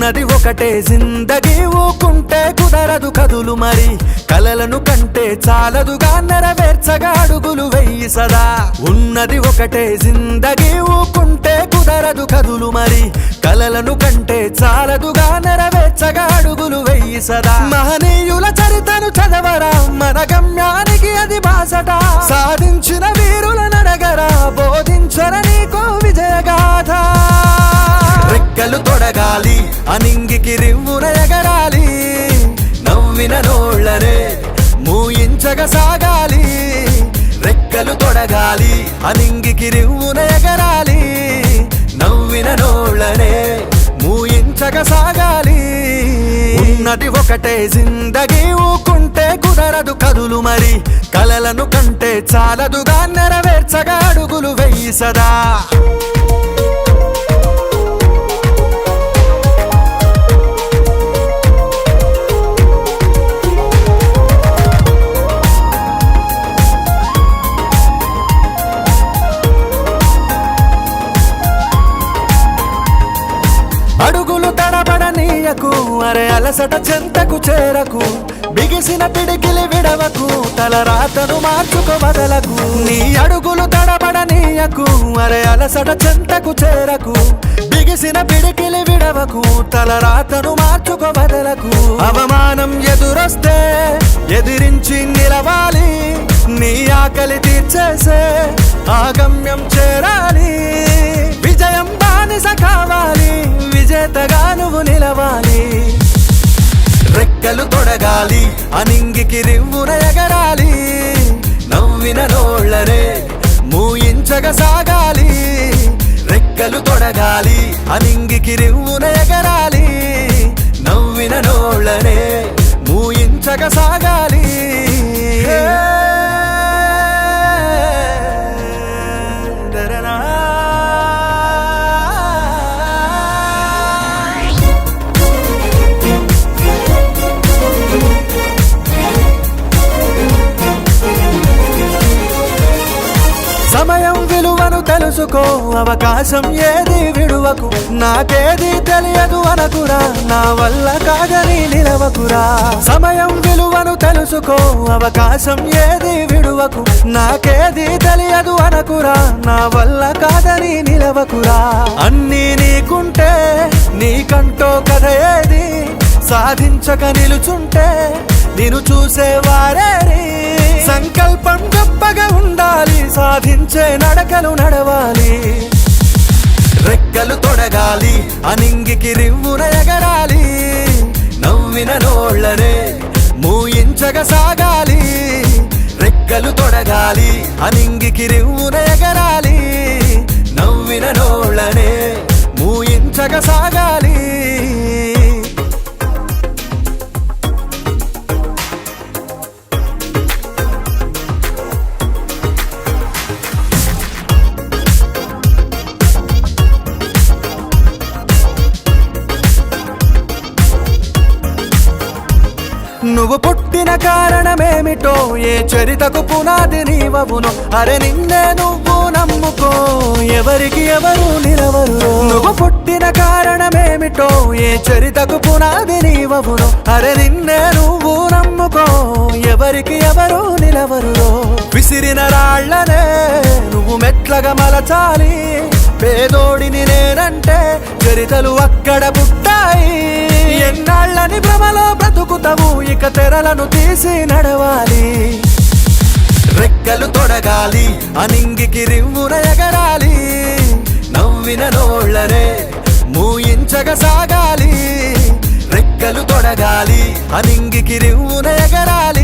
ఉన్నది ఒకటే జిందగీ ఊకుంటే కుదరదు కదులు మరి. కలలను కంటే చాలదుగా నెరవేర్చగా అడుగులు వెయ్యి సదా. ఉన్నది ఒకటే జిందగీ ఊకుంటే కుదరదు కదులు మరి. కలలను కంటే చాలదుగా నెరవేర్చగా అడుగులు వెయ్యి సదా. మహనీయుల చరితను చదవరా మన గమ్యానికి అది బాసట. సాధించిన వీరుల నడగరా బోధించర నీకో విజయగాథ. అనింగికి రివ్వున ఎగరాలి నవ్విన నోళ్ళనే మూయించగ సాగాలి రెక్కలు తొడగాలి అనింగికి రివ్వున ఎగరాలి నవ్విన నోళ్ళనే మూయించగ సాగాలి. ఉన్నది ఒకటే జిందగీ ఊకుంటే కుదరదు కదులు మరి కలలను కంటే చాలదుగా నెరవేర్చగా అడుగులు వెయ్యి సదా. అడుగులు తడబడనీయకు అరే అలసట చెంతకు చేరకు బిగిసిన పిడికిలి విడవకు తల రాతను మార్చుకో వదలకు. నీ అడుగులు తడబడనీయకు అరే అలసట చెంతకు చేరకు బిగిసిన పిడికిలి విడవకు తల రాతను మార్చుకో వదలకు. అవమానం ఎదురొస్తే ఎదిరించి నిలవాలి నీ ఆకలి తీర్చేసే ఆగమ్యం చేరా రెక్కలు తొడగాలి అనింగికి రివ్వున ఎగరాలి నవ్విన నోళ్ళనే మూయించగ సాగాలి రెక్కలు తొడగాలి అనింగికి రివ్వున ఎగరాలి నవ్విన నోళ్ళనే మూయించగ సాగాలి. తెలుసుకో అవకాశం ఏది విడువకు? నాకేది తెలియదు అనకురా నా వల్ల కాదని నిలవకురా. సమయం విలువను తెలుసుకో అవకాశం ఏది విడువకు? నాకేది తెలియదు అనకురా నా వల్ల కాదని నిలవకురా. అన్నీ నీకుంటే నీకంటో కథ ఏది? సాధించక నిలుచుంటే నేను చూసేవారే సంకల్పం గొప్పగా ఉండాలి. సాధించే నడకలు నడవాలి. రెక్కలు తొడగాలి అనింగికి రివ్వున ఎగరాలి. నవ్విన నోళ్ళనే మూయించగ సాగాలి. రెక్కలు తొడగాలి అనింగికి రివ్వున ఎగరాలి. నువ్వు పుట్టిన కారణమేమిటో? ఏ చరితకు పునాది నీవవును? అరే నిన్నే నువ్వు నమ్ముకో. ఎవరికి ఎవరు నిలవరు నువ్వు పుట్టిన కారణమేమిటో? ఏ చరితకు పునాది నీవవును? అరే నిన్నే నువ్వు నమ్ముకో. ఎవరికి ఎవరు నిలవరు విసిరిన రాళ్ళనే నువ్వు మెట్లగా మలచాలి. పేదోడిని నేనంటే చరితలు అక్కడ పుట్టాయి. ఎన్నాళ్ళని భ్రమలో బ్రతుకుతావు? ఇక తెరలను తీసి నడవాలి. రెక్కలు తొడగాలి అనింగికి రివ్వున ఎగరాలి. నవ్విన నోళ్ళనే మూయించగ సాగాలి. రెక్కలు తొడగాలి అనింగికి రివ్వున ఎగరాలి.